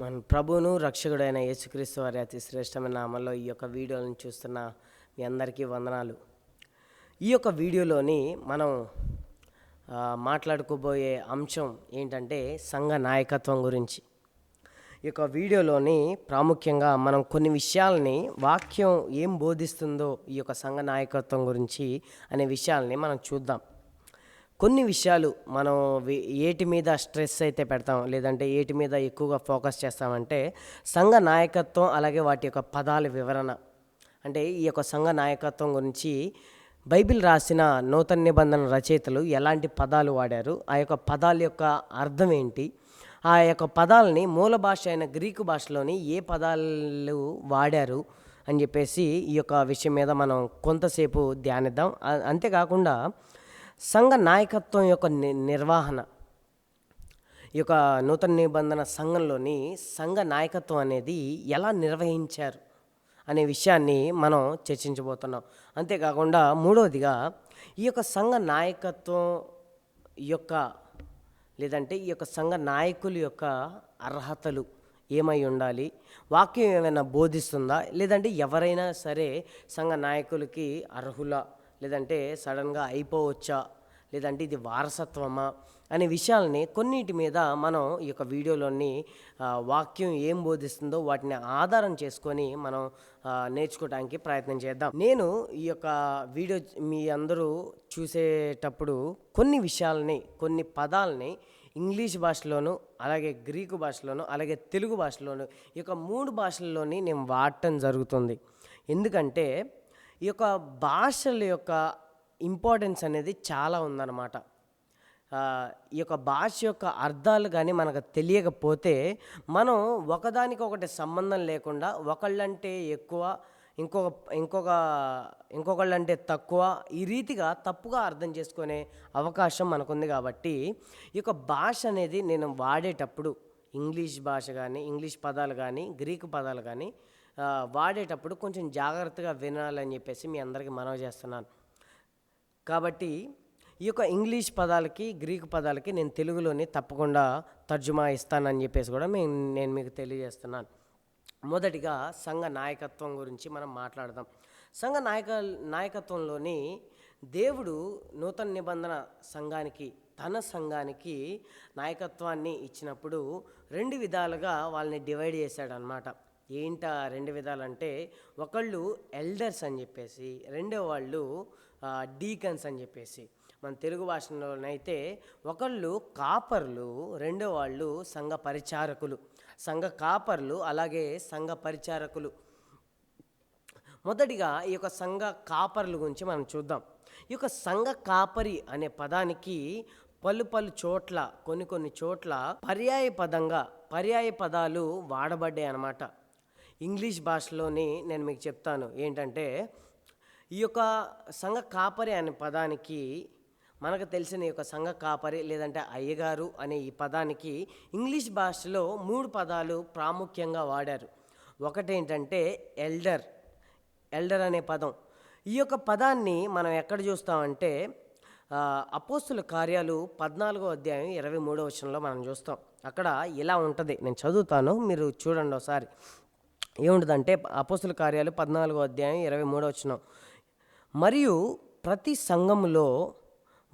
మన ప్రభువును రక్షకుడైన యేసుక్రీస్తు వారి అతి శ్రేష్టమైన నామంలో ఈ యొక్క వీడియోలను చూస్తున్న మీ అందరికీ వందనాలు. ఈ యొక్క వీడియోలోని మనం మాట్లాడుకోబోయే అంశం ఏంటంటే సంఘ నాయకత్వం గురించి. ఈ యొక్క వీడియోలోని ప్రాముఖ్యంగా మనం కొన్ని విషయాల్ని వాక్యం ఏం బోధిస్తుందో ఈ యొక్క సంఘ నాయకత్వం గురించి అనే విషయాల్ని మనం చూద్దాం. కొన్ని విషయాలు మనం ఏటి మీద స్ట్రెస్ అయితే పెడతాం లేదంటే ఏటి మీద ఎక్కువగా ఫోకస్ చేస్తామంటే సంఘ నాయకత్వం అలాగే వాటి యొక్క పదాల వివరణ. అంటే ఈ యొక్క సంఘ నాయకత్వం గురించి బైబిల్ రాసిన నూతన నిబంధన రచయితలు ఎలాంటి పదాలు వాడారు ఆ యొక్క పదాల యొక్క అర్థం ఏంటి ఆ యొక్క పదాలని మూల భాష అయిన గ్రీకు భాషలోని ఏ పదాలు వాడారు అని చెప్పేసి ఈ యొక్క విషయం మీద మనం కొంతసేపు ధ్యానిద్దాం. అంతేకాకుండా సంఘ నాయకత్వం యొక్క ని- నిర్వహణ. ఈ యొక్క నూతన నిబంధన సంఘంలోని సంఘ నాయకత్వం అనేది ఎలా నిర్వహించారు అనే విషయాన్ని మనం చర్చించబోతున్నాం. అంతేకాకుండా మూడవదిగా ఈ యొక్క సంఘ నాయకత్వం యొక్క లేదంటే ఈ యొక్క సంఘ నాయకుల యొక్క అర్హతలు ఏమై ఉండాలి? వాక్యం ఏమైనా బోధిస్తుందా? లేదంటే ఎవరైనా సరే సంఘ నాయకులకి అర్హులా? లేదంటే సడన్గా అయిపోవచ్చా? లేదంటే ఇది వారసత్వమా? అనే విషయాల్ని కొన్నిటి మీద మనం ఈ యొక్క వీడియోలోని వాక్యం ఏం బోధిస్తుందో వాటిని ఆధారం చేసుకొని మనం నేర్చుకోవడానికి ప్రయత్నం చేద్దాం. నేను ఈ యొక్క వీడియో మీ అందరూ చూసేటప్పుడు కొన్ని విషయాల్ని కొన్ని పదాలని ఇంగ్లీష్ భాషలోను అలాగే గ్రీకు భాషలోను అలాగే తెలుగు భాషలోను ఈ యొక్క మూడు భాషల్లోని నేను వాడటం జరుగుతుంది. ఎందుకంటే ఈ యొక్క భాషల యొక్క ఇంపార్టెన్స్ అనేది చాలా ఉందన్నమాట. ఈ యొక్క భాష యొక్క అర్థాలు కానీ మనకు తెలియకపోతే మనం ఒకదానికొకటి సంబంధం లేకుండా ఒకళ్ళంటే ఎక్కువ ఇంకొక ఇంకొక ఇంకొకళ్ళంటే తక్కువ ఈ రీతిగా తప్పుగా అర్థం చేసుకునే అవకాశం మనకుంది కాబట్టి ఈ యొక్క భాష అనేది నేను వాడేటప్పుడు ఇంగ్లీష్ భాష కానీ ఇంగ్లీష్ పదాలు కానీ గ్రీకు పదాలు కానీ వాడేటప్పుడు కొంచెం జాగ్రత్తగా వినాలని చెప్పేసి మీ అందరికీ మనవి చేస్తున్నాను. కాబట్టి ఈ యొక్క ఇంగ్లీష్ పదాలకి గ్రీకు పదాలకి నేను తెలుగులోని తప్పకుండా తర్జుమా ఇస్తానని చెప్పేసి కూడా మేము నేను మీకు తెలియజేస్తున్నాను. మొదటిగా సంఘ నాయకత్వం గురించి మనం మాట్లాడదాం. సంఘ నాయక నాయకత్వంలోని దేవుడు నూతన నిబంధన సంఘానికి తన సంఘానికి నాయకత్వాన్ని ఇచ్చినప్పుడు రెండు విధాలుగా వాళ్ళని డివైడ్ చేశాడనమాట ఏంట రెండు విధాలంటే ఒకళ్ళు ఎల్డర్స్ అని చెప్పేసి రెండో వాళ్ళు డీకన్స్ అని చెప్పేసి. మన తెలుగు భాషలోనైతే ఒకళ్ళు కాపర్లు రెండో వాళ్ళు సంఘ పరిచారకులు. సంఘ కాపర్లు అలాగే సంఘ పరిచారకులు. మొదటిగా ఈ యొక్క సంఘ కాపర్ల గురించి మనం చూద్దాం. ఈ యొక్క సంఘ కాపరి అనే పదానికి పలు పలు చోట్ల కొన్ని కొన్ని చోట్ల పర్యాయ పదంగా పర్యాయ పదాలు వాడబడ్డాయి అన్నమాట ఇంగ్లీష్ భాషలోని నేను మీకు చెప్తాను ఏంటంటే ఈ యొక్క సంఘ కాపరి అనే పదానికి మనకు తెలిసిన ఈ యొక్క సంఘ కాపరి లేదంటే అయ్యగారు అనే ఈ పదానికి ఇంగ్లీష్ భాషలో మూడు పదాలు ప్రాముఖ్యంగా వాడారు. ఒకటేంటంటే ఎల్డర్ ఎల్డర్ అనే పదం. ఈ యొక్క పదాన్ని మనం ఎక్కడ చూస్తామంటే అపోస్తుల కార్యాలు పద్నాలుగో అధ్యాయం ఇరవై మూడో వచనంలో మనం చూస్తాం. అక్కడ ఇలా ఉంటుంది. నేను చదువుతాను మీరు చూడండి ఒకసారి. ఏముండదంటే అపోస్తుల కార్యాలు పద్నాలుగో అధ్యాయం ఇరవై మూడో వచనం. మరియు ప్రతి సంఘములో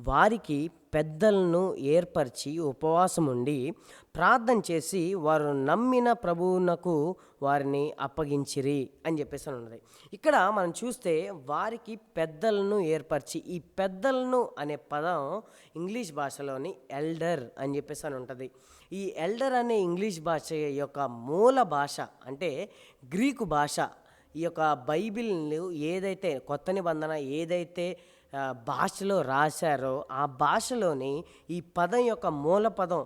వారికి పెద్దలను ఏర్పరిచి ఉపవాసం ఉండి ప్రార్థన చేసి వారు నమ్మిన ప్రభువునకు వారిని అప్పగించిరి అని చెప్పేసి అని ఉన్నది. ఇక్కడ మనం చూస్తే వారికి పెద్దలను ఏర్పరిచి ఈ పెద్దలను అనే పదం ఇంగ్లీష్ భాషలోని ఎల్డర్ అని చెప్పేసి అని ఉంటుంది. ఈ ఎల్డర్ అనే ఇంగ్లీష్ భాష యొక్క మూల భాష అంటే గ్రీకు భాష. ఈ యొక్క బైబిల్ ఏదైతే కొత్త నిబంధన ఏదైతే భాషలో రాశారో ఆ భాషలోని ఈ పదం యొక్క మూల పదం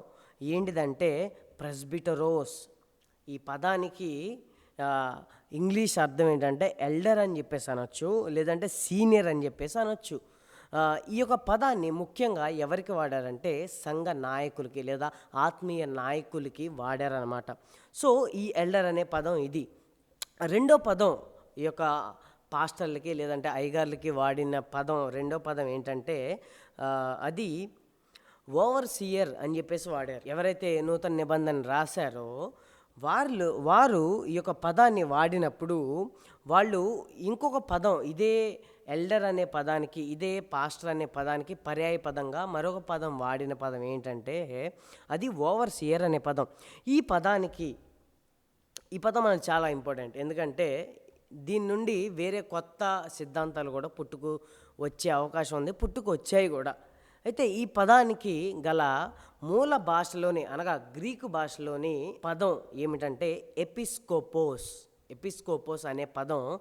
ఏంటిదంటే ప్రెస్బిటరోస్ ఈ పదానికి ఇంగ్లీష్ అర్థం ఏంటంటే ఎల్డర్ అని చెప్పేసి అనొచ్చు లేదంటే సీనియర్ అని చెప్పేసి అనొచ్చు. ఈ యొక్క పదాన్ని ముఖ్యంగా ఎవరికి వాడారంటే సంఘ నాయకులకి లేదా ఆత్మీయ నాయకులకి వాడారనమాట సో ఈ ఎల్డర్ అనే పదం ఇది. రెండో పదం ఈ యొక్క పాస్టర్లకి లేదంటే అయ్యగార్లకి వాడిన పదం రెండో పదం ఏంటంటే అది ఓవర్ సియర్ అని చెప్పేసి వాడారు. ఎవరైతే నూతన నిబంధన రాశారో వాళ్ళు వారు ఈ యొక్క పదాన్ని వాడినప్పుడు వాళ్ళు ఇంకొక పదం ఇదే ఎల్డర్ అనే పదానికి ఇదే పాస్టర్ అనే పదానికి పర్యాయ పదంగా మరొక పదం వాడిన పదం ఏంటంటే అది ఓవర్ సియర్ అనే పదం. ఈ పదానికి ఈ పదం మనకు చాలా ఇంపార్టెంట్. ఎందుకంటే దీని నుండి వేరే కొత్త సిద్ధాంతాలు కూడా పుట్టుకు వచ్చే అవకాశం ఉంది పుట్టుకు వచ్చాయి కూడా. అయితే ఈ పదానికి గల మూల భాషలోని అనగా గ్రీకు భాషలోని పదం ఏమిటంటే ఎపిస్కోపోస్. ఎపిస్కోపోస్ అనే పదం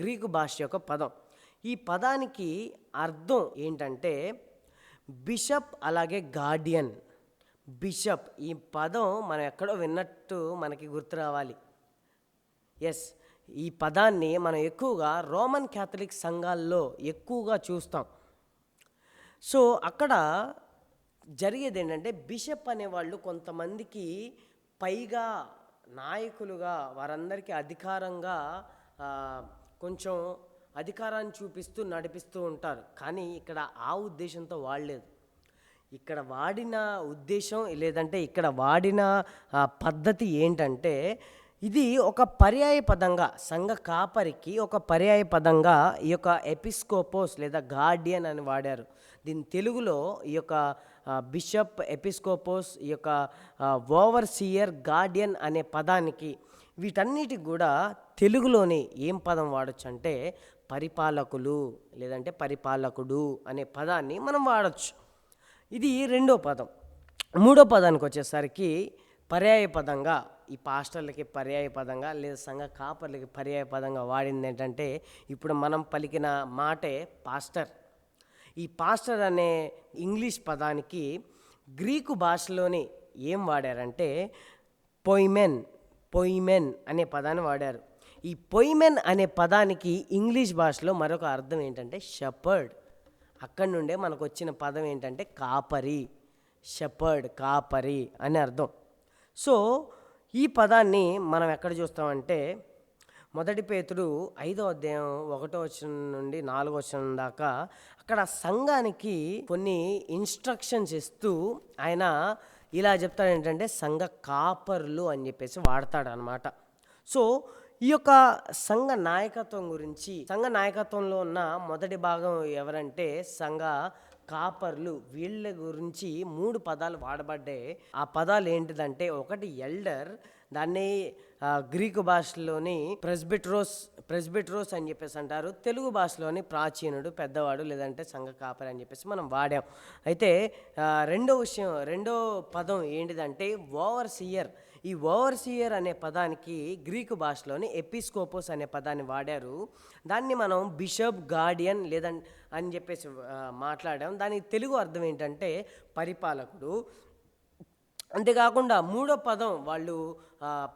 గ్రీకు భాష యొక్క పదం. ఈ పదానికి అర్థం ఏంటంటే బిషప్ అలాగే గార్డియన్. బిషప్ ఈ పదం మనం ఎక్కడో విన్నట్టు మనకి గుర్తు రావాలి. ఎస్ ఈ పదాన్ని మనం ఎక్కువగా రోమన్ క్యాథలిక్ సంఘాల్లో ఎక్కువగా చూస్తాం. సో అక్కడ జరిగేది ఏంటంటే బిషప్ అనేవాళ్ళు కొంతమందికి పైగా నాయకులుగా వారందరికీ అధికారంగా కొంచెం అధికారాన్ని చూపిస్తూ నడిపిస్తూ ఉంటారు. కానీ ఇక్కడ ఆ ఉద్దేశంతో వాడలేదు. ఇక్కడ వాడిన ఉద్దేశం లేదంటే ఇక్కడ వాడిన పద్ధతి ఏంటంటే ఇది ఒక పర్యాయ పదంగా సంఘ కాపరికి ఒక పర్యాయ పదంగా ఈ యొక్క ఎపిస్కోపోస్ లేదా గార్డియన్ అని వాడారు. దీని తెలుగులో ఈ యొక్క బిషప్ ఎపిస్కోపోస్ ఈ యొక్క ఓవర్సీయర్ గార్డియన్ అనే పదానికి వీటన్నిటికి కూడా తెలుగులోని ఏం పదం వాడచ్చు అంటే పరిపాలకులు లేదంటే పరిపాలకుడు అనే పదాన్ని మనం వాడచ్చు. ఇది రెండో పదం. మూడో పదానికి వచ్చేసరికి పర్యాయ పదంగా ఈ పాస్టర్లకి పర్యాయ పదంగా లేదా సంఘ కాపర్లకి పర్యాయ పదంగా వాడింది ఏంటంటే ఇప్పుడు మనం పలికిన మాటే పాస్టర్. ఈ పాస్టర్ అనే ఇంగ్లీష్ పదానికి గ్రీకు భాషలోని ఏం వాడారంటే పొయిమెన్ పొయిమెన్ అనే పదాన్ని వాడారు. ఈ పొయిమెన్ అనే పదానికి ఇంగ్లీష్ భాషలో మరొక అర్థం ఏంటంటే షపర్డ్ అక్కడి నుండే మనకు వచ్చిన పదం ఏంటంటే కాపరి. షపర్డ్ కాపరి అని అర్థం. సో ఈ పదాన్ని మనం ఎక్కడ చూస్తామంటే మొదటి పేతుడు ఐదో అధ్యాయం ఒకటో వచనం నుండి నాలుగో వచనం దాకా అక్కడ సంఘానికి కొన్ని ఇన్స్ట్రక్షన్స్ ఇస్తూ ఆయన ఇలా చెప్తాడు ఏంటంటే సంఘ కాపర్లు అని చెప్పేసి వాడతాడు అనమాట సో ఈ యొక్క సంఘ నాయకత్వం గురించి సంఘ నాయకత్వంలో ఉన్న మొదటి భాగం ఎవరంటే సంఘ కాపర్లు వీళ్ళ గురించి మూడు పదాలు వాడబడ్డాయి ఆ పదాలు ఏంటిదంటే ఒకటి ఎల్డర్ దాన్ని గ్రీకు భాషలోని ప్రెస్బిట్రోస్ ప్రెస్బిట్రోస్ అని చెప్పేసి అంటారు. తెలుగు భాషలోని ప్రాచీనుడు పెద్దవాడు లేదంటే సంఘ కాపరి అని చెప్పేసి మనం వాడాం. అయితే రెండో విషయం రెండో పదం ఏంటిదంటే ఓవర్ సియర్. ఈ ఓవర్సియర్ అనే పదానికి గ్రీకు భాషలోని ఎపిస్కోపోస్ అనే పదాన్ని వాడారు. దాన్ని మనం బిషప్ గార్డియన్ లేదన్ అని చెప్పేసి మాట్లాడాం. దానికి తెలుగు అర్థం ఏంటంటే పరిపాలకుడు. అంతేకాకుండా మూడో పదం వాళ్ళు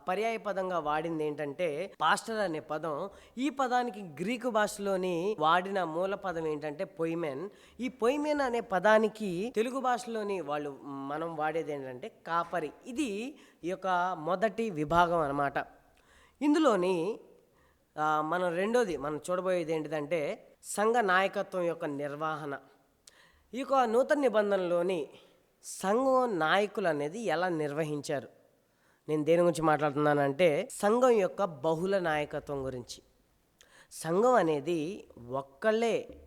పర్యాయ పదంగా వాడింది ఏంటంటే పాస్టర్ అనే పదం. ఈ పదానికి గ్రీకు భాషలోని వాడిన మూల పదం ఏంటంటే పొయ్మెన్ ఈ పొయ్మెన్ అనే పదానికి తెలుగు భాషలోని వాళ్ళు మనం వాడేది ఏంటంటే కాపరి. ఇది ఈ యొక్క మొదటి విభాగం అన్నమాట. ఇందులోని మనం రెండోది మనం చూడబోయేది ఏంటిదంటే సంఘ నాయకత్వం యొక్క నిర్వహణ. ఈ యొక్క నూతన నిబంధనలోని సంఘం నాయకులు అనేది ఎలా నిర్వహించారు? నేను దేని గురించి మాట్లాడుతున్నానంటే సంఘం యొక్క బహుళ నాయకత్వం గురించి. సంఘం అనేది ఒక్కళ్ళే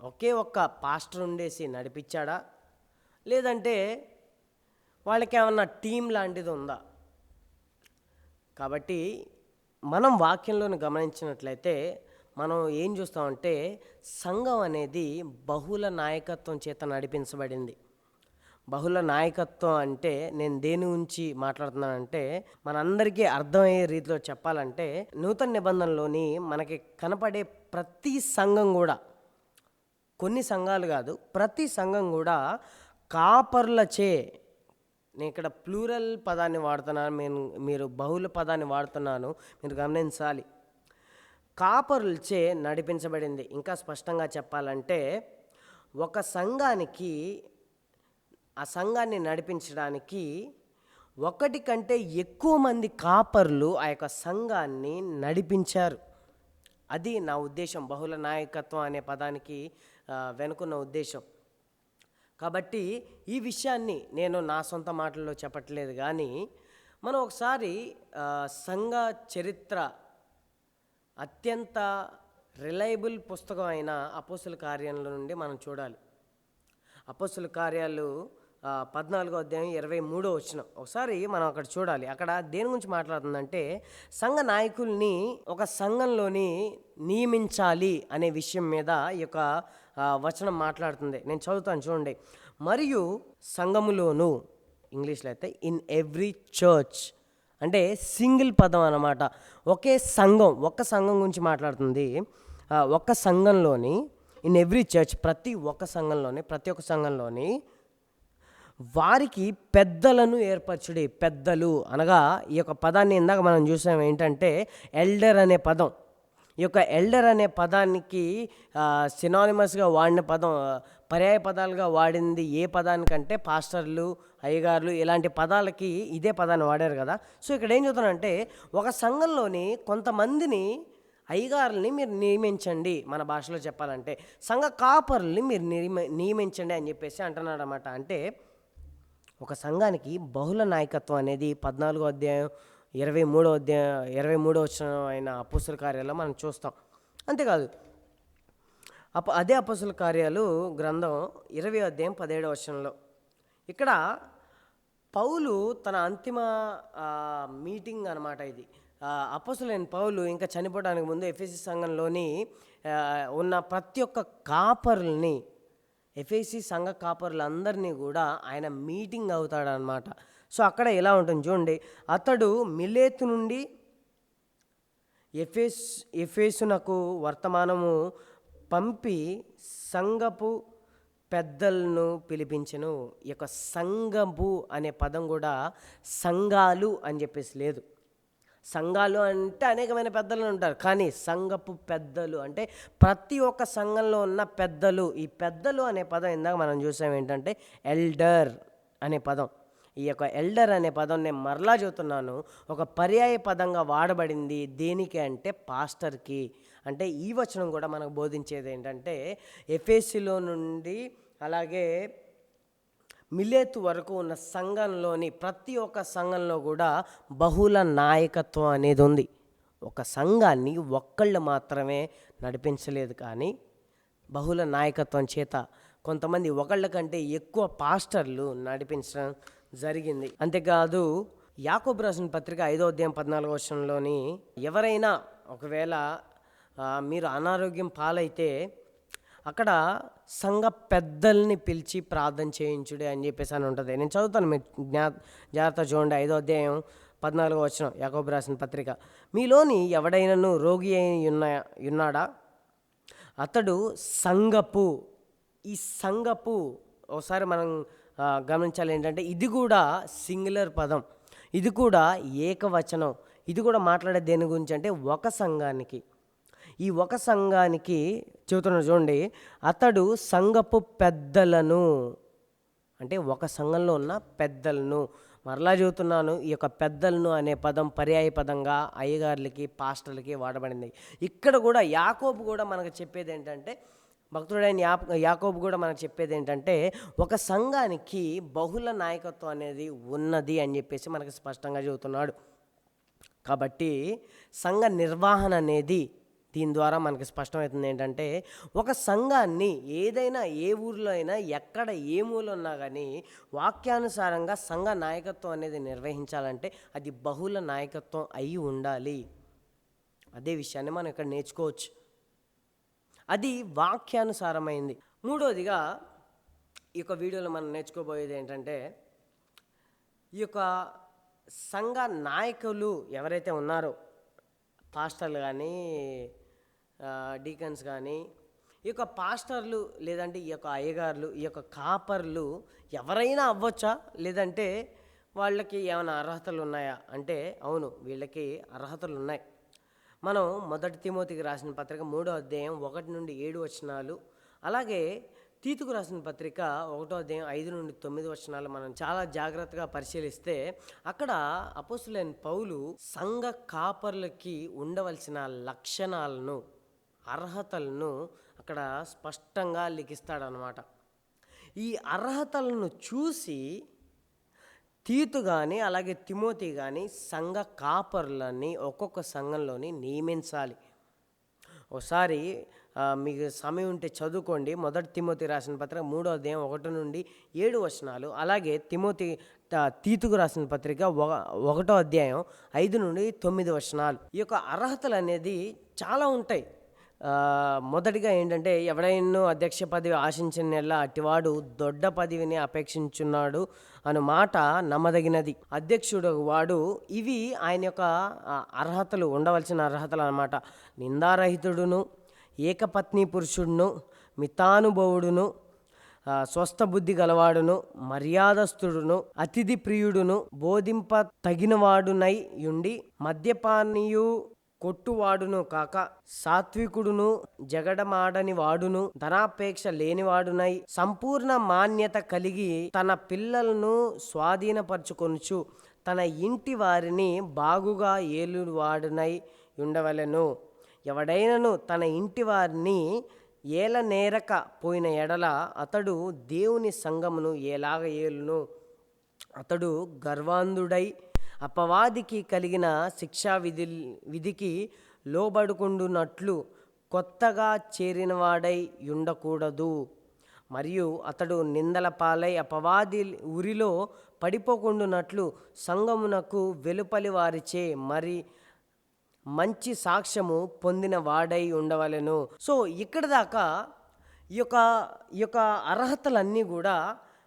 ఒకే ఒక్క పాస్టర్ ఉండేసి నడిపించాడా? లేదంటే వాళ్ళకి ఏమన్నా టీం లాంటిది ఉందా? కాబట్టి మనం వాక్యంలోని గమనించినట్లయితే మనం ఏం చూస్తామంటే సంఘం అనేది బహుళ నాయకత్వం చేత నడిపించబడింది. బహుళ నాయకత్వం అంటే నేను దేని గురించి మాట్లాడుతున్నానంటే మనందరికీ అర్థమయ్యే రీతిలో చెప్పాలంటే నూతన నిబంధనలోని మనకి కనపడే ప్రతి సంఘం కూడా కొన్ని సంఘాలు కాదు ప్రతి సంఘం కూడా కాపర్లచే నేను ఇక్కడ ప్లూరల్ పదాన్ని వాడుతున్నాను నేను మీరు బహుళ పదాన్ని వాడుతున్నాను మీరు గమనించాలి. కాపరులచే నడిపించబడింది. ఇంకా స్పష్టంగా చెప్పాలంటే ఒక సంఘానికి ఆ సంఘాన్ని నడిపించడానికి ఒకటి కంటే ఎక్కువ మంది కాపర్లు ఆ యొక్క సంఘాన్ని నడిపించారు. అది నా ఉద్దేశం. బహుళ నాయకత్వం అనే పదానికి వెనుకున్న ఉద్దేశం. కాబట్టి ఈ విషయాన్ని నేను నా సొంత మాటల్లో చెప్పట్లేదు కానీ మనం ఒకసారి సంఘ చరిత్ర అత్యంత రిలయబుల్ పుస్తకం అయిన అపోసుల కార్యాల నుండి మనం చూడాలి. అపోసుల కార్యాలు పద్నాలుగో అధ్యాయం ఇరవై మూడో వచ్చిన ఒకసారి మనం అక్కడ చూడాలి. అక్కడ దేని గురించి మాట్లాడుతుందంటే సంఘ నాయకుల్ని ఒక సంఘంలోని నియమించాలి అనే విషయం మీద ఈ యొక్క వచనం మాట్లాడుతుంది. నేను చదువుతాను చూడండి. మరియు సంఘములోను ఇంగ్లీష్లో అయితే ఇన్ ఎవ్రీ చర్చ్ అంటే సింగిల్ పదం అన్నమాట. ఒకే సంఘం ఒక్క సంఘం గురించి మాట్లాడుతుంది. ఒక్క సంఘంలోని ఇన్ ఎవ్రీ చర్చ్ ప్రతి ఒక్క సంఘంలోని ప్రతి ఒక్క సంఘంలోని వారికి పెద్దలను ఏర్పరచుడి పెద్దలు అనగా ఈ యొక్క పదాన్ని ఇందాక మనం చూసాం ఏంటంటే ఎల్డర్ అనే పదం. ఈ యొక్క ఎల్డర్ అనే పదానికి సినానిమస్గా వాడిన పదం పర్యాయ పదాలుగా వాడింది ఏ పదానికంటే పాస్టర్లు అయ్యగారులు ఇలాంటి పదాలకి ఇదే పదాన్ని వాడారు కదా. సో ఇక్కడ ఏం చెప్తానంటే ఒక సంఘంలోని కొంతమందిని అయ్యగారుల్ని మీరు నియమించండి మన భాషలో చెప్పాలంటే సంఘ కాపరుల్ని మీరు నియమ నియమించండి అని చెప్పేసి అంటున్నాడు అనమాట అంటే ఒక సంఘానికి బహుళ నాయకత్వం అనేది పద్నాలుగో అధ్యాయం ఇరవై మూడో అధ్యాయం ఇరవై మూడో వచ్చిన అయిన అపుస్తుల కార్యాలు మనం చూస్తాం. అంతేకాదు అప అదే అపసుల కార్యాలు గ్రంథం ఇరవై అధ్యాయం పదిహేడో వచనంలో. ఇక్కడ పౌలు తన అంతిమ మీటింగ్ అనమాట ఇది. అపసులైన పౌలు ఇంకా చనిపోవడానికి ముందు ఎఫ్ఎస్సి సంఘంలోని ఉన్న ప్రతి ఒక్క కాపరుల్ని ఎఫ్ఏసి సంఘ కాపరులందరినీ కూడా ఆయన మీటింగ్ అవుతాడనమాట సో అక్కడ ఎలా ఉంటుంది చూడండి. అతడు మిలేతు నుండి ఎఫెస్ ఎఫేసునకు వర్తమానము పంపి సంఘపు పెద్దలను పిలిపించను. ఈ యొక్క సంఘపు అనే పదం కూడా సంఘాలు అని చెప్పేసి లేదు. సంఘాలు అంటే అనేకమైన పెద్దలు ఉంటారు. కానీ సంఘపు పెద్దలు అంటే ప్రతి ఒక్క సంఘంలో ఉన్న పెద్దలు. ఈ పెద్దలు అనే పదం ఇందాక మనం చూసాం ఏంటంటే ఎల్డర్ అనే పదం. ఈ యొక్క ఎల్డర్ అనే పదం నేను మరలా చెబుతున్నాను. ఒక పర్యాయ పదంగా వాడబడింది దేనికి అంటే పాస్టర్కి. అంటే ఈ వచనం కూడా మనకు బోధించేది ఏంటంటే ఎఫ్ఎస్సిలో నుండి అలాగే మిలేతు వరకు ఉన్న సంఘంలోని ప్రతి ఒక్క సంఘంలో కూడా బహుళ నాయకత్వం అనేది ఉంది. ఒక సంఘాన్ని ఒక్కళ్ళు మాత్రమే నడిపించలేదు కానీ బహుళ నాయకత్వం చేత కొంతమంది ఒకళ్ళ కంటే ఎక్కువ పాస్టర్లు నడిపించడం జరిగింది. అంతేకాదు యాకోబు రాసిన పత్రిక ఐదో అధ్యాయం పద్నాలుగో వర్షంలోని ఎవరైనా ఒకవేళ మీరు అనారోగ్యం పాలైతే అక్కడ సంఘ పెద్దల్ని పిలిచి ప్రార్థన చేయించుడే అని చెప్పేసి అని ఉంటుంది. నేను చదువుతాను మీ జ్ఞా జాగ్రత్త చూడండి. ఐదో అధ్యాయం పద్నాలుగో వచ్చిన యాకోబు రాసిన పత్రిక. మీలోని ఎవడైనను రోగి అయి ఉన్న ఉన్నాడా అతడు సంగపు ఈ సంగపు ఒకసారి మనం గమనించాలి ఏంటంటే ఇది కూడా సింగులర్ పదం. ఇది కూడా ఏకవచనం. ఇది కూడా మాట్లాడే దేని గురించి అంటే ఒక సంఘానికి. ఈ ఒక సంఘానికి చెబుతున్నాడు చూడండి అతడు సంఘపు పెద్దలను అంటే ఒక సంఘంలో ఉన్న పెద్దలను మరలా చెబుతున్నాను ఈ యొక్క పెద్దలను అనే పదం పర్యాయ పదంగా అయ్యగారులకి పాస్టర్లకి వాడబడింది. ఇక్కడ కూడా యాకోబు కూడా మనకు చెప్పేది ఏంటంటే భక్తుడైన యా యాకోబు కూడా మనకు చెప్పేది ఏంటంటే ఒక సంఘానికి బహుళ నాయకత్వం అనేది ఉన్నది అని చెప్పేసి మనకు స్పష్టంగా చెబుతున్నాడు. కాబట్టి సంఘ నిర్వహణ అనేది దీని ద్వారా మనకి స్పష్టమవుతుంది ఏంటంటే ఒక సంఘాన్ని ఏదైనా ఏ ఊర్లో అయినా ఎక్కడ ఏ మూల ఉన్నా కానీ వాక్యానుసారంగా సంఘ నాయకత్వం అనేది నిర్వహించాలంటే అది బహుళ నాయకత్వం అయి ఉండాలి. అదే విషయాన్ని మనం ఇక్కడ నేర్చుకోవచ్చు. అది వాక్యానుసారమైంది. మూడోదిగా ఈ యొక్క వీడియోలో మనం నేర్చుకోబోయేది ఏంటంటే ఈ యొక్క సంఘ నాయకులు ఎవరైతే ఉన్నారో పాస్టర్లు కానీ డీకన్స్ కానీ ఈ యొక్క పాస్టర్లు లేదంటే ఈ యొక్క అయ్యగారులు ఈ యొక్క కాపర్లు ఎవరైనా అవ్వచ్చా? లేదంటే వాళ్ళకి ఏమైనా అర్హతలు ఉన్నాయా? అంటే అవును వీళ్ళకి అర్హతలు ఉన్నాయి. మనం మొదటి తిమోతికి రాసిన పత్రిక మూడో అధ్యాయం ఒకటి నుండి ఏడు వచనాలు. అలాగే తీతుకు రాసిన పత్రిక ఒకటో అధ్యాయం ఐదు నుండి తొమ్మిది వచనాలు మనం చాలా జాగ్రత్తగా పరిశీలిస్తే అక్కడ అపోసులైన పౌలు సంఘ కాపర్లకి ఉండవలసిన లక్షణాలను అర్హతలను అక్కడ స్పష్టంగా లిఖిస్తాడనమాట ఈ అర్హతలను చూసి తీతు కానీ అలాగే తిమోతి కానీ సంఘ కాపరులని ఒక్కొక్క సంఘంలోని నియమించాలి. ఒకసారి మీకు సమయం ఉంటే చదువుకోండి. మొదటి తిమోతి రాసిన పత్రిక మూడో అధ్యాయం ఒకటి నుండి ఏడు వచనాలు. అలాగే తిమోతి తీతుకు రాసిన పత్రిక ఒక- ఒకటో అధ్యాయం ఐదు నుండి తొమ్మిది వచనాలు. ఈ యొక్క అర్హతలు అనేది చాలా ఉంటాయి. మొదటిగా ఏంటంటే ఎవడైనా అధ్యక్ష పదవి ఆశించిన నెల అటివాడు దొడ్డ పదవిని అపేక్షించున్నాడు అను మాట నమ్మదగినది. అధ్యక్షుడు వాడు ఇవి ఆయన యొక్క అర్హతలు ఉండవలసిన అర్హతలు అన్నమాట. నిందారహితుడును ఏకపత్ని పురుషుడును మితానుభవుడును స్వస్థ బుద్ధి గలవాడును మర్యాదస్థుడును అతిథి ప్రియుడును బోధింప తగినవాడునై ఉండి మద్యపానీయు కొట్టువాడును కాక సాత్వికుడును జగడమాడని వాడును ధనాపేక్ష లేనివాడునై సంపూర్ణ మాన్యత కలిగి తన పిల్లలను స్వాధీనపరచుకొనుచు తన ఇంటి వారిని బాగుగా ఏలువాడునై ఉండవలెను ఎవడైనను తన ఇంటి వారిని ఏల నేరక పోయిన ఎడల అతడు దేవుని సంగమును ఎలాగ ఏలును. అతడు గర్వాంధుడై అపవాదికి కలిగిన శిక్షా విధి విధికి లోబడుకుండునట్లు కొత్తగా చేరినవాడై ఉండకూడదు. మరియు అతడు నిందల పాలై అపవాది ఉరిలో పడిపోకుండునట్లు సంఘమునకు వెలుపలి వారిచే మరి మంచి సాక్ష్యము పొందిన వాడై ఉండవలెను. సో ఇక్కడ దాకా ఈ యొక్క ఈ యొక్క అర్హతలన్నీ కూడా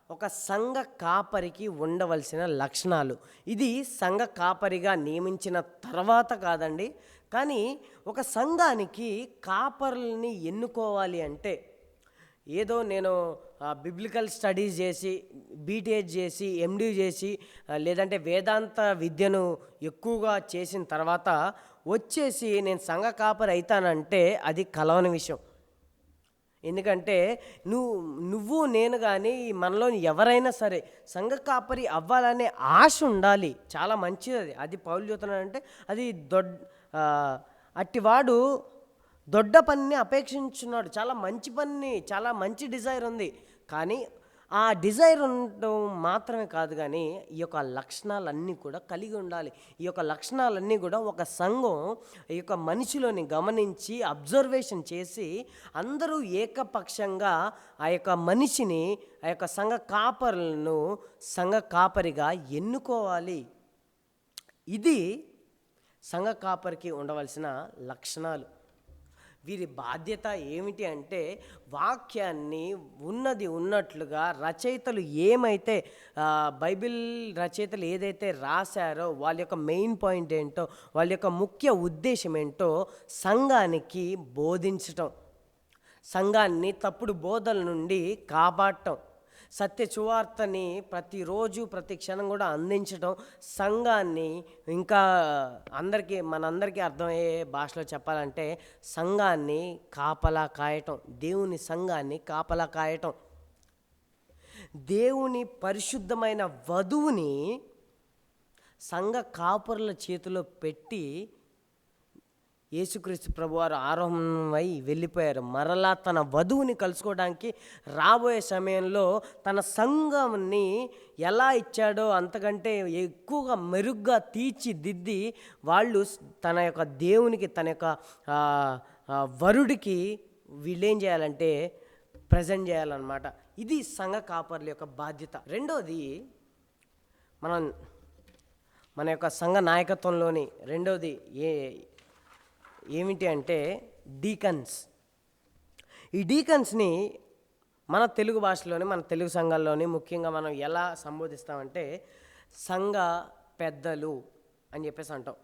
ఒక సంఘ కాపరికి ఉండవలసిన లక్షణాలు. ఇది సంఘ కాపరిగా నియమించిన తర్వాత కాదండి. కానీ ఒక సంఘానికి కాపరుల్ని ఎన్నుకోవాలి అంటే ఏదో నేను బిబ్లికల్ స్టడీస్ చేసి బీటీహెచ్ చేసి ఎండి చేసి లేదంటే వేదాంత విద్యను ఎక్కువగా చేసిన తర్వాత వచ్చేసి నేను సంఘ కాపరి అవుతానంటే అది కలవని విషయం. ఎందుకంటే నువ్వు నువ్వు నేను కానీ మనలోని ఎవరైనా సరే సంఘ కాపరి అవ్వాలనే ఆశ ఉండాలి. చాలా మంచిది అది అది పౌలు చూస్తున్నాడంటే అది దొడ్ అట్టివాడు దొడ్డ పనిని అపేక్షించున్నాడు. చాలా మంచి పని చాలా మంచి డిజైర్ ఉంది. కానీ ఆ డిజైర్ ఉండడం మాత్రమే కాదు కానీ ఈ యొక్క లక్షణాలన్నీ కూడా కలిగి ఉండాలి. ఈ యొక్క లక్షణాలన్నీ కూడా ఒక సంఘం ఈ యొక్క మనిషిలోని గమనించి అబ్జర్వేషన్ చేసి అందరూ ఏకపక్షంగా ఆ యొక్క మనిషిని ఆ యొక్క సంఘ కాపరులను సంఘ కాపరిగా ఎన్నుకోవాలి. ఇది సంఘ కాపరికి ఉండవలసిన లక్షణాలు. వీరి బాధ్యత ఏమిటి అంటే వాక్యాన్ని ఉన్నది ఉన్నట్లుగా రచయితలు ఏమైతే బైబిల్ రచయితలు ఏదైతే రాశారో వాళ్ళ యొక్క మెయిన్ పాయింట్ ఏంటో వాళ్ళ యొక్క ముఖ్య ఉద్దేశం ఏంటో సంఘానికి బోధించటం. సంఘాన్ని తప్పుడు బోధల నుండి కాపాడటం. సత్య సువార్తని ప్రతిరోజు ప్రతి క్షణం కూడా అందించడం సంఘాన్ని ఇంకా అందరికీ మనందరికీ అర్థమయ్యే భాషలో చెప్పాలంటే సంఘాన్ని కాపలా కాయటం దేవుని సంఘాన్ని కాపలా కాయటం. దేవుని పరిశుద్ధమైన వధువుని సంఘ కాపురుల చేతిలో పెట్టి యేసుక్రీస్తు ప్రభువారు ఆరోహణమై వెళ్ళిపోయారు. మరలా తన వధువుని కలుసుకోవడానికి రాబోయే సమయంలో తన సంఘంని ఎలా ఇచ్చాడో అంతకంటే ఎక్కువగా మెరుగ్గా తీర్చిదిద్ది వాళ్ళు తన యొక్క దేవునికి తన యొక్క వరుడికి వీళ్ళేం చేయాలంటే ప్రజెంట్ చేయాలన్నమాట. ఇది సంఘ కాపర్ల యొక్క బాధ్యత. రెండోది మనం మన యొక్క సంఘ నాయకత్వంలోని రెండోది ఏ ఏమిటి అంటే డీకన్స్. ఈ డీకన్స్ని మన తెలుగు భాషలోని మన తెలుగు సంఘాల్లోని ముఖ్యంగా మనం ఎలా సంబోధిస్తామంటే సంఘ పెద్దలు అని చెప్పేసి అంటాం.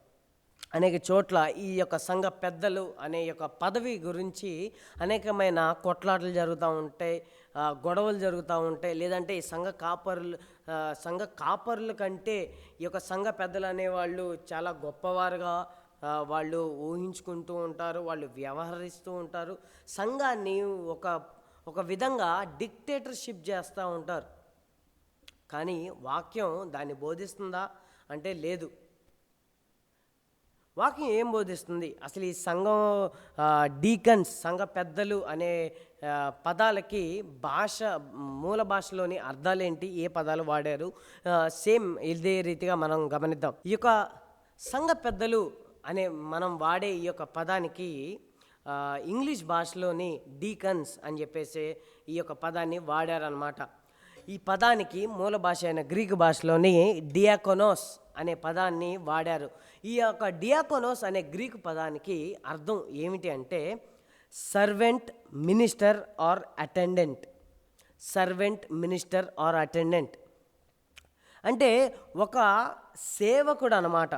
అనేక చోట్ల ఈ యొక్క సంఘ పెద్దలు అనే యొక్క పదవి గురించి అనేకమైన కొట్లాటలు జరుగుతూ ఉంటాయి గొడవలు జరుగుతూ ఉంటాయి లేదంటే ఈ సంఘ కాపరులు సంఘ కాపరుల కంటే ఈ యొక్క సంఘ పెద్దలు అనేవాళ్ళు చాలా గొప్పవారుగా వాళ్ళు ఊహించుకుంటూ ఉంటారు వాళ్ళు వ్యవహరిస్తూ ఉంటారు. సంఘాన్ని ఒక ఒక విధంగా డిక్టేటర్షిప్ చేస్తూ ఉంటారు. కానీ వాక్యం దాన్ని బోధిస్తుందా అంటే లేదు. వాక్యం ఏం బోధిస్తుంది? అసలు ఈ సంఘం డీకన్స్ సంఘ పెద్దలు అనే పదాలకి భాష మూల భాషలోని అర్థాలేంటి? ఏ పదాలు వాడారు? సేమ్ ఇదే రీతిగా మనం గమనిద్దాం. ఈ యొక్క సంఘ పెద్దలు అనే మనం వాడే ఈ యొక్క పదానికి ఇంగ్లీష్ భాషలోని డీకన్స్ అని చెప్పేసి ఈ యొక్క పదాన్ని వాడారనమాట ఈ పదానికి మూల భాష అయిన గ్రీక్ భాషలోని డియాకోనోస్ అనే పదాన్ని వాడారు. ఈ యొక్క డియాకోనోస్ అనే గ్రీక్ పదానికి అర్థం ఏమిటి అంటే servant minister or attendant servant minister or attendant అంటే ఒక సేవకుడు అనమాట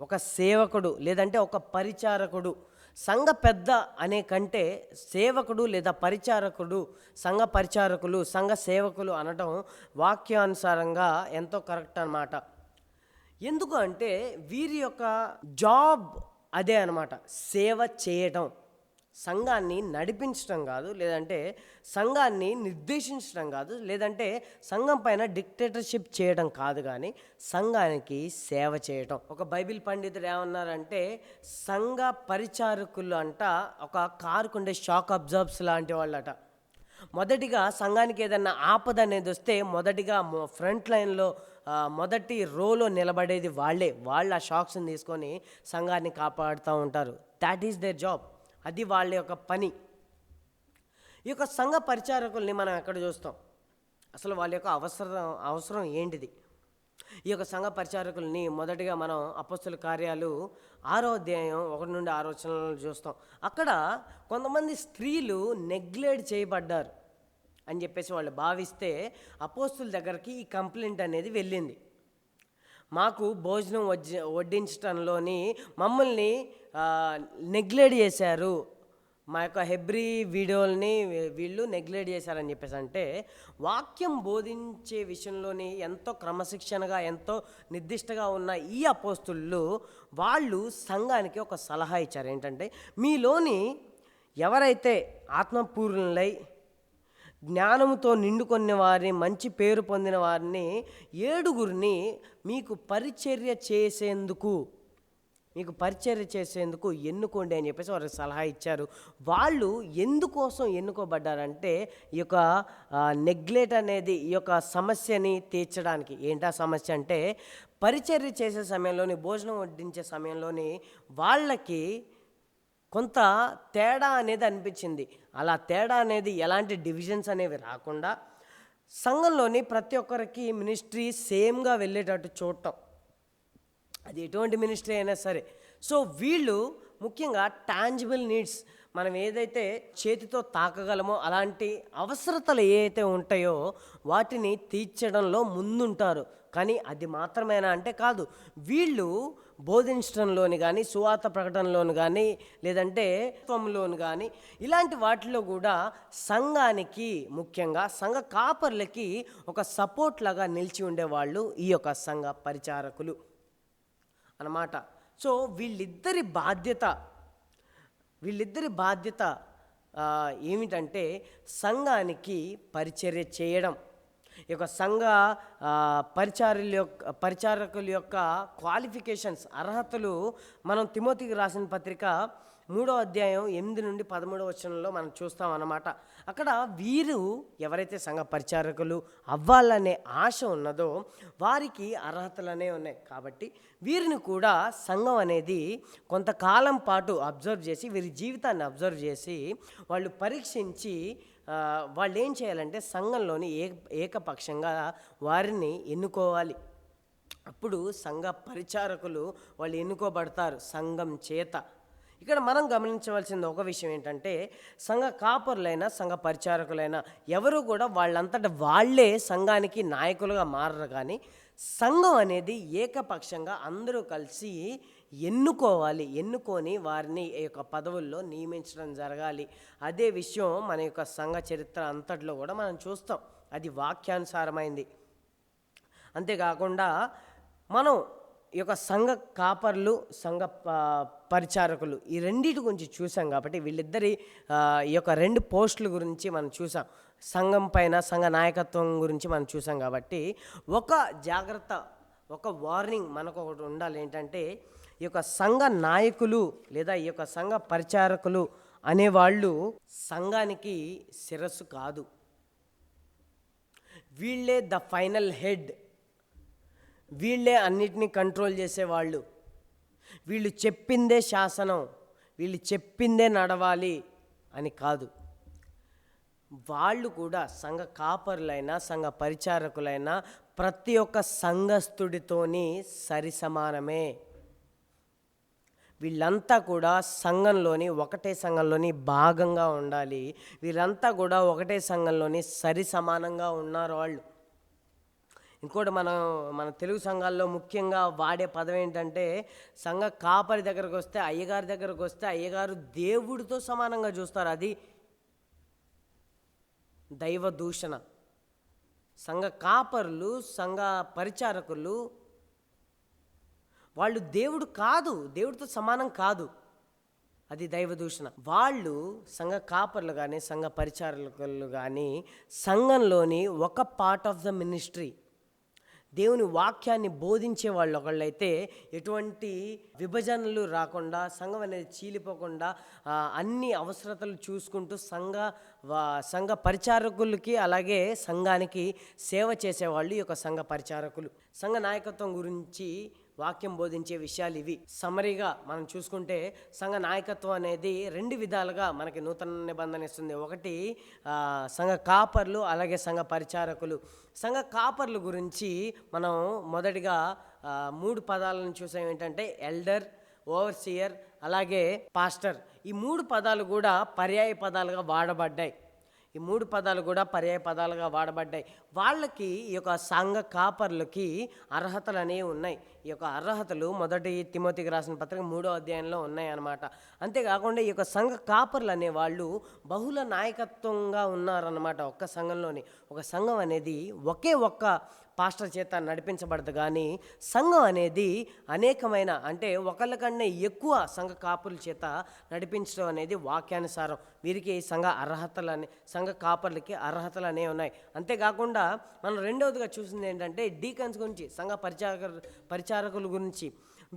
ఒక సేవకుడు లేదంటే ఒక పరిచారకుడు సంఘ పెద్ద అనే కంటే సేవకుడు లేదా పరిచారకుడు సంఘ పరిచారకులు సంఘ సేవకులు అనటం వాక్యానుసారంగా ఎంతో కరెక్ట్ అన్నమాట. ఎందుకు అంటే వీరి యొక్క జాబ్ అదే అన్నమాట సేవ చేయటం. సంఘాన్ని నడిపించడం కాదు లేదంటే సంఘాన్ని నిర్దేశించడం కాదు లేదంటే సంఘం పైన డిక్టేటర్షిప్ చేయడం కాదు కానీ సంఘానికి సేవ చేయటం. ఒక బైబిల్ పండితుడు ఏమన్నారంటే సంఘ పరిచారకులు అంట ఒక కారుకుండే షాక్ అబ్జర్బ్స్ లాంటి వాళ్ళట. మొదటిగా సంఘానికి ఏదన్నా ఆపద అనేది వస్తే మొదటిగా ఫ్రంట్ లైన్లో మొదటి రోలో నిలబడేది వాళ్ళే. వాళ్ళు ఆ షాక్స్ని తీసుకొని సంఘాన్ని కాపాడుతూ ఉంటారు. దాట్ ఈస్ దేర్ జాబ్ అది వాళ్ళ యొక్క పని. ఈ యొక్క సంఘ పరిచారకుల్ని మనం ఎక్కడ చూస్తాం? అసలు వాళ్ళ యొక్క అవసరం అవసరం ఏంటిది? ఈ యొక్క సంఘ పరిచారకుల్ని మొదటిగా మనం అపస్తుల కార్యాలు ఆరో అధ్యాయం ఒకటి నుండి ఆరో వచనాలను చూస్తాం. అక్కడ కొంతమంది స్త్రీలు నెగ్లెక్ట్ చేయబడ్డారు అని చెప్పేసి వాళ్ళు భావిస్తే అపోస్తుల దగ్గరికి ఈ కంప్లైంట్ అనేది వెళ్ళింది. మాకు భోజనం వడ్జ వడ్డించడంలోని మమ్మల్ని నెగ్లెక్ట్ చేశారు. మా యొక్క హెబ్రి వీడియోల్ని వీళ్ళు నెగ్లెక్ట్ చేశారని చెప్పేసి అంటే వాక్యం బోధించే విషయంలోని ఎంతో క్రమశిక్షణగా ఎంతో నిర్దిష్టగా ఉన్న ఈ అపోస్తులు వాళ్ళు సంఘానికి ఒక సలహా ఇచ్చారు. ఏంటంటే మీలోని ఎవరైతే ఆత్మపూర్ణులై జ్ఞానముతో నిండుకొన్న వారిని మంచి పేరు పొందిన వారిని ఏడుగురిని మీకు పరిచర్య చేసేందుకు మీకు పరిచర్య చేసేందుకు ఎన్నుకోండి అని చెప్పేసి వారికి సలహా ఇచ్చారు. వాళ్ళు ఎందుకోసం ఎన్నుకోబడ్డారంటే ఈ యొక్క నెగ్లెట్ అనేది ఈ యొక్క సమస్యని తీర్చడానికి. ఏంటా సమస్య అంటే పరిచర్య చేసే సమయంలోని భోజనం వడ్డించే సమయంలోని వాళ్ళకి కొంత తేడా అనేది అనిపించింది. అలా తేడా అనేది ఎలాంటి డివిజన్స్ అనేవి రాకుండా సంఘంలోని ప్రతి ఒక్కరికి మినిస్ట్రీ సేమ్గా వెళ్ళేటట్టు చూడటం. అది ఎటువంటి మినిస్ట్రీ అయినా సరే. సో వీళ్ళు ముఖ్యంగా టాంజిబుల్ నీడ్స్ మనం ఏదైతే చేతితో తాకగలమో అలాంటి అవసరతలు ఏవైతే ఉంటాయో వాటిని తీర్చడంలో ముందుంటారు. కానీ అది మాత్రమేనా అంటే కాదు. వీళ్ళు బోధించడంలోని కానీ సువార్త ప్రకటనలోను కానీ లేదంటే త్వంలోను కానీ ఇలాంటి వాటిలో కూడా సంఘానికి ముఖ్యంగా సంఘ కాపర్లకి ఒక సపోర్ట్ లాగా నిలిచి ఉండేవాళ్ళు ఈ యొక్క సంఘ పరిచారకులు. అన్నమాట సో వీళ్ళిద్దరి బాధ్యత వీళ్ళిద్దరి బాధ్యత ఏమిటంటే సంఘానికి పరిచర్య చేయడం. ఈ యొక్క సంఘ పరిచారుల యొక్క పరిచారకుల యొక్క క్వాలిఫికేషన్స్ అర్హతలు మనం తిమోతికి రాసిన పత్రిక మూడో అధ్యాయం ఎనిమిది నుండి పదమూడో వచనంలో మనం చూస్తాం అన్నమాట అక్కడ వీరు ఎవరైతే సంఘ పరిచారకులు అవ్వాలనే ఆశ ఉన్నదో వారికి అర్హతలనే ఉన్నాయి. కాబట్టి వీరిని కూడా సంఘం అనేది కొంతకాలం పాటు అబ్జర్వ్ చేసి వీరి జీవితాన్ని అబ్జర్వ్ చేసి వాళ్ళు పరీక్షించి వాళ్ళు ఏం చేయాలంటే సంఘంలోని ఏ ఏకపక్షంగా వారిని ఎన్నుకోవాలి. అప్పుడు సంఘ పరిచారకులు వాళ్ళు ఎన్నుకోబడతారు. సంఘం చేత. ఇక్కడ మనం గమనించవలసింది ఒక విషయం ఏంటంటే సంఘ కాపరులైన సంఘ పరిచారకులైనా ఎవరు కూడా వాళ్ళంతట వాళ్ళే సంఘానికి నాయకులుగా మారరు కానీ సంఘం అనేది ఏకపక్షంగా అందరూ కలిసి ఎన్నుకోవాలి ఎన్నుకొని వారిని ఈ యొక్క పదవుల్లో నియమించడం జరగాలి. అదే విషయం మన యొక్క సంఘ చరిత్ర అంతట్లో కూడా మనం చూస్తాం. అది వాక్యానుసారమైంది. అంతేకాకుండా మనం ఈ యొక్క సంఘ కాపర్లు సంఘ ప- పరిచారకులు ఈ రెండింటి గురించి చూసాం కాబట్టి వీళ్ళిద్దరి ఈ యొక్క రెండు పోస్టుల గురించి మనం చూసాం సంఘం పైన సంఘ నాయకత్వం గురించి మనం చూసాం కాబట్టి ఒక జాగ్రత్త ఒక వార్నింగ్ మనకు ఒకటి ఉండాలి ఏంటంటే ఈ యొక్క సంఘ నాయకులు లేదా ఈ యొక్క సంఘ పరిచారకులు అనేవాళ్ళు సంఘానికి శిరస్సు కాదు. వీళ్ళే ద ఫైనల్ హెడ్. వీళ్ళే అన్నిటినీ కంట్రోల్ చేసేవాళ్ళు. వీళ్ళు చెప్పిందే శాసనం వీళ్ళు చెప్పిందే నడవాలి అని కాదు. వాళ్ళు కూడా సంఘ కాపరులైనా సంఘ పరిచారకులైనా ప్రతి ఒక్క సంఘస్థుడితోని సరి సమానమే వీళ్ళంతా కూడా సంఘంలోని ఒకటే సంఘంలోని భాగంగా ఉండాలి. వీళ్ళంతా కూడా ఒకటే సంఘంలోని సరి సమానంగా ఉన్నారు వాళ్ళు. ఇంకోటి మనం మన తెలుగు సంఘాల్లో ముఖ్యంగా వాడే పదం ఏంటంటే సంఘ కాపరి దగ్గరకు వస్తే అయ్యగారి దగ్గరకు వస్తే అయ్యగారు దేవుడితో సమానంగా చూస్తారు. అది దైవ దూషణ. సంఘ కాపరులు సంఘ పరిచారకులు వాళ్ళు దేవుడు కాదు దేవుడితో సమానం కాదు. అది దైవ దూషణ. వాళ్ళు సంఘ కాపర్లు కానీ సంఘ పరిచారకులు కానీ సంఘంలోని ఒక పార్ట్ ఆఫ్ ద మినిస్ట్రీ దేవుని వాక్యాన్ని బోధించే వాళ్ళు ఒకళ్ళైతే ఎటువంటి విభజనలు రాకుండా సంఘం అనేది చీలిపోకుండా అన్ని అవసరతలు చూసుకుంటూ సంఘ వా- సంఘ పరిచారకులకి అలాగే సంఘానికి సేవ చేసేవాళ్ళు ఈ యొక్క సంఘ పరిచారకులు. సంఘ నాయకత్వం గురించి వాక్యం బోధించే విషయాలు ఇవి. సమరీగా మనం చూసుకుంటే సంఘ నాయకత్వం అనేది రెండు విధాలుగా మనకి నూతన నిబంధన ఇస్తుంది. ఒకటి సంఘ కాపర్లు అలాగే సంఘ పరిచారకులు. సంఘ కాపర్లు గురించి మనం మొదటిగా మూడు పదాలను చూసాం. ఏంటంటే ఎల్డర్ ఓవర్సియర్ అలాగే పాస్టర్ ఈ మూడు పదాలు కూడా పర్యాయ పదాలుగా వాడబడ్డాయి. ఈ మూడు పదాలు కూడా పర్యాయ పదాలుగా వాడబడ్డాయి. వాళ్ళకి ఈ యొక్క సంఘ కాపర్లకి అర్హతలు అనేవి ఉన్నాయి. ఈ యొక్క అర్హతలు మొదటి తిమోతికి రాసిన పత్రిక మూడో అధ్యాయంలో ఉన్నాయి అన్నమాట. అంతేకాకుండా ఈ యొక్క సంఘ కాపర్లు అనేవాళ్ళు బహుళ నాయకత్వంగా ఉన్నారన్నమాట ఒక్క సంఘంలోని. ఒక సంఘం అనేది ఒకే ఒక్క పాస్టర్ చేత నడిపించబడదు కానీ సంఘం అనేది అనేకమైన అంటే ఒకళ్ళకన్నా ఎక్కువ సంఘ కాపుల చేత నడిపించడం అనేది వాక్యానుసారం. వీరికి సంఘ అర్హతలు అనే సంఘ కాపర్లకి అర్హతలు అనేవి ఉన్నాయి. అంతేకాకుండా మనం రెండవదిగా చూసింది ఏంటంటే డీకన్స్ గురించి సంఘ పరిచార పరిచారకుల గురించి.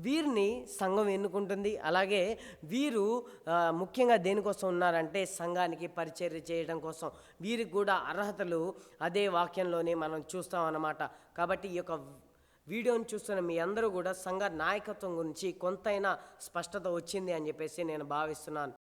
వీరిని సంఘం ఎన్నుకుంటుంది. అలాగే వీరు ముఖ్యంగా దేనికోసం ఉన్నారంటే సంఘానికి పరిచర్య చేయడం కోసం. వీరికి కూడా అర్హతలు అదే వాక్యంలోనే మనం చూస్తాం అన్నమాట. కాబట్టి ఈ యొక్క వీడియోని చూస్తున్న మీ అందరూ కూడా సంఘ నాయకత్వం గురించి కొంతైనా స్పష్టత వచ్చింది అని చెప్పేసి నేను భావిస్తున్నాను.